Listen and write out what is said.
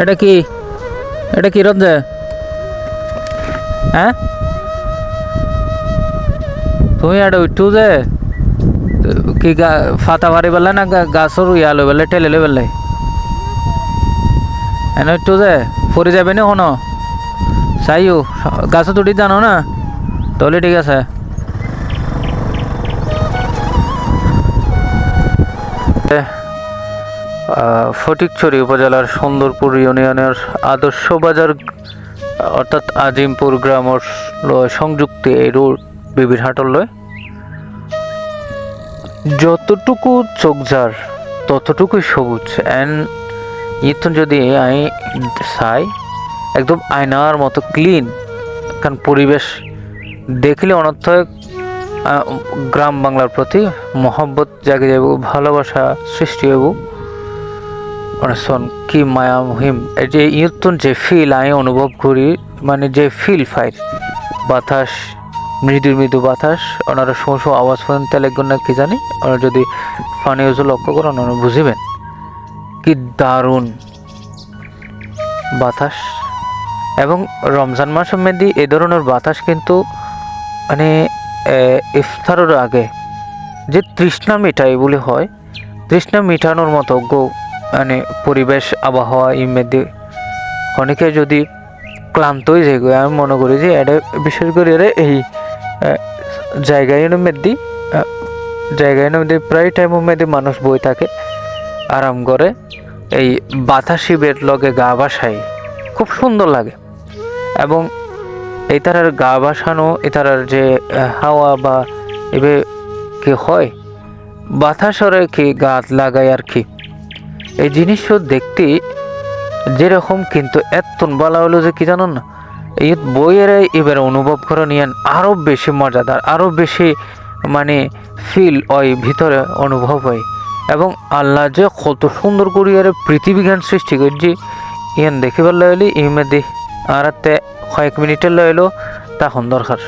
এটা কি? এটা কি রঞ্জে হ্যাঁ? তুমি এটা উঠু যে। কি গা, ফাতা মারি পেলে না গাছর ইয়া লই পেলে ঠেলে লই পেলে এনে উঠু যে পরে যাবে না হন চাইও গাছ তুটি জানো না? তাহলে ঠিক আছে। ফটিকছড়ি উপজেলার সুন্দরপুর ইউনিয়নের আদর্শ বাজার অর্থাৎ আজিমপুর গ্রামের সংযুক্তি এই রোড বিবির হাটর লয় যতটুকু চোখজার ততটুকুই সবুজ। অ্যান্ড ইথন যদি আমি চাই, একদম আয়নার মতো ক্লিন কারণ পরিবেশ দেখলে অনর্থক গ্রাম বাংলার প্রতি মহব্বত জাগে যাব ভালোবাসা সৃষ্টি হইব। মানে শোন, কি মায়া মহিম। এই যে ইয়তন যে ফিল আমি অনুভব করি মানে যে ফিল ফাইট বাতাস, মৃদু মৃদু বাতাস, ওনারা সময় সময় আওয়াজ পর্যন্ত লাগবেন না কি জানি, ওনারা যদি ফানি ইউজ লক্ষ্য করেন, ওনারা বুঝিবেন। কি দারুণ বাতাস। এবং রমজান মাসের মধ্যে এ ধরনের বাতাস কিন্তু মানে ইফতারের আগে যে তৃষ্ণা মিটাই বলে হয়, তৃষ্ণা মিটানোর মতো গো মানে পরিবেশ, আবহাওয়া ইমেদি অনেকে যদি ক্লান্ত হয়ে যায় আমি মনে করি যে এটা বিশেষ করে এরা এই জায়গায় মধ্যে জায়গায় মধ্যে প্রায় টাইমের মধ্যে মানুষ বই থাকে, আরাম করে। এই বাতাসি বের লগে গা বাসায়, খুব সুন্দর লাগে। এবং এই তারার গা বাসানো এ যে হাওয়া বা এবে কি হয় বাতাসরে কি গাছ লাগায় আর কি। এই জিনিসও দেখতে যেরকম, কিন্তু এতন বলা হলো যে কি জানো না এই বইয়ের এবার অনুভব করে নিয়েন আরও বেশি মজাদার আরও বেশি মানে ফিল ওই ভিতরে অনুভব হয়। এবং আল্লাহ যে কত সুন্দর করিয়ারে পৃথিবীজ্ঞান সৃষ্টি করছি ইয়ান দেখিবার লইলি ইমেদি আর হাতে কয়েক মিনিটের লইলো, তখন দরকার।